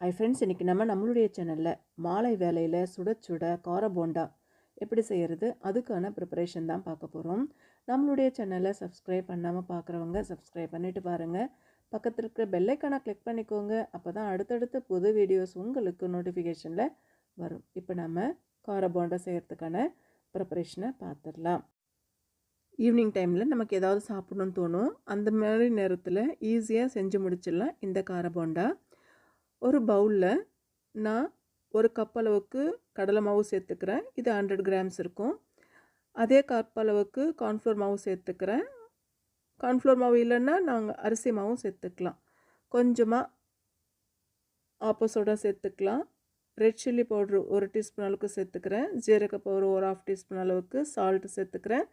ஐ friends இன்றைக்கி நம்ம நம்மளுடைய சேனலில் மாலை வேலையில் சுட சுட கார போண்டா எப்படி செய்கிறது அதுக்கான ப்ரிப்பரேஷன் தான் பார்க்க போகிறோம் நம்மளுடைய சேனலை சப்ஸ்கிரைப் பண்ணாமல் பார்க்குறவங்க சப்ஸ்கிரைப் பண்ணிவிட்டு பாருங்கள் பக்கத்தில் இருக்கிற பெல்லைக்கான கிளிக் பண்ணிக்கோங்க. அப்போ தான் அடுத்தடுத்த புது வீடியோஸ் உங்களுக்கு நோட்டிஃபிகேஷனில் வரும். இப்போ நம்ம கார போண்டா செய்கிறதுக்கான ப்ரிப்பரேஷனை பார்த்துடலாம் ஈவினிங் டைமில் நமக்கு ஏதாவது சாப்பிடணும்னு தோணும். அந்த மாதிரி நேரத்தில் ஈஸியாக செஞ்சு முடிச்சிடலாம் இந்த கார போண்டா. ஒரு பவுலில் நான் ஒரு கப் அளவுக்கு கடலை மாவு சேர்த்துக்கிறேன். இது ஹண்ட்ரட் கிராம்ஸ் இருக்கும். அதே கப் அளவுக்கு கார்ன்ஃப்ளோர் மாவு சேர்த்துக்கிறேன். கார்ன்ஃப்ளோர் மாவு இல்லைன்னா நாங்கள் அரிசி மாவும் சேர்த்துக்கலாம். கொஞ்சமாக ஆப்போசோடா சேர்த்துக்கலாம். ரெட் சில்லி பவுட்ரு ஒரு டீஸ்பூன் அளவுக்கு சேர்த்துக்கிறேன். ஜீரக பவுடர் ஒரு ஆஃப் டீஸ்பூன் அளவுக்கு சால்ட்டு சேர்த்துக்கிறேன்.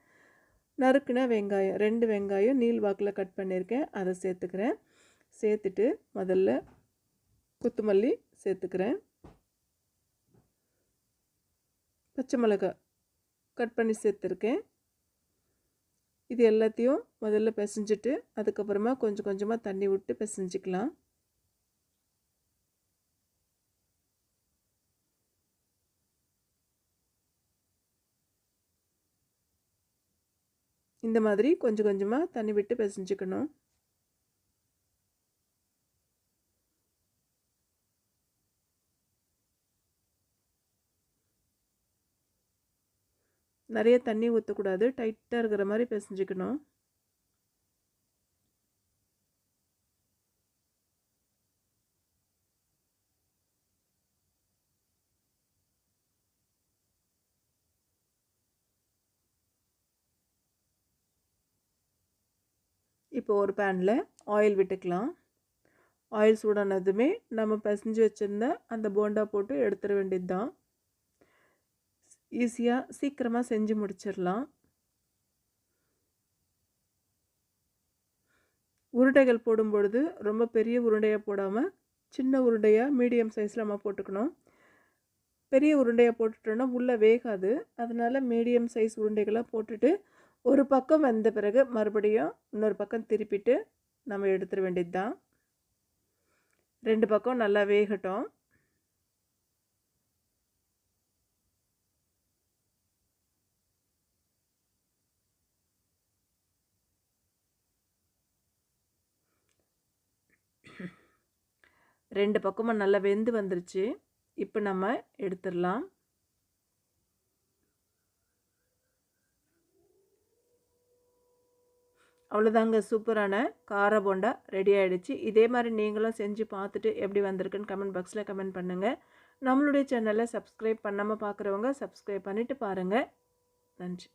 நறுக்குன வெங்காயம் ரெண்டு வெங்காயம் நீல் வாக்கில் கட் பண்ணியிருக்கேன். அதை சேர்த்துக்கிறேன். சேர்த்துட்டு முதல்ல கொத்தமல்லி சேர்த்துக்கிறேன். பச்சை மிளகாய் கட் பண்ணி சேர்த்துருக்கேன். இது எல்லாத்தையும் முதல்ல பிசைஞ்சிட்டு அதுக்கப்புறமா கொஞ்சம் கொஞ்சமாக தண்ணி விட்டு பிசைஞ்சிக்கலாம். இந்த மாதிரி கொஞ்சம் கொஞ்சமாக தண்ணி விட்டு பிசைஞ்சிக்கணும். நிறைய தண்ணி ஊற்றக்கூடாது டைட்டாக இருக்கிற மாதிரி பிசைஞ்சிக்கணும். இப்போ ஒரு பேனில் ஆயில் விட்டுக்கலாம். ஆயில் சூடானதுமே நம்ம பிசைஞ்சு வச்சுருந்த அந்த போண்டா போட்டு எடுத்துட வேண்டியது தான் ஈஸியாக சீக்கிரமாக செஞ்சு முடிச்சிடலாம் உருண்டைகள் போடும்பொழுது ரொம்ப பெரிய உருண்டையாக போடாமல் சின்ன உருண்டையாக மீடியம் சைஸில் நம்ம போட்டுக்கணும். பெரிய உருண்டையாக போட்டுட்டோன்னா உள்ளே வேகாது. அதனால் மீடியம் சைஸ் உருண்டைகளாக போட்டுட்டு ஒரு பக்கம் வெந்த பிறகு மறுபடியும் இன்னொரு பக்கம் திருப்பிட்டு நம்ம எடுத்துட வேண்டியது தான் ரெண்டு பக்கம் நல்லா வேகட்டும். ரெண்டு பக்கமும் நல்லா வெந்து வந்துருச்சு. இப்போ நம்ம எடுத்துடலாம். அவ்வளோதாங்க சூப்பரான கார போண்டா ரெடி ஆகிடுச்சு இதே மாதிரி நீங்களும் செஞ்சு பார்த்துட்டு எப்படி வந்திருக்குன்னு கமெண்ட் பாக்ஸில் கமெண்ட் பண்ணுங்கள் நம்மளுடைய சேனலை சப்ஸ்கிரைப் பண்ணாமல் பார்க்குறவங்க சப்ஸ்கிரைப் பண்ணிவிட்டு பாருங்கள் நன்றி.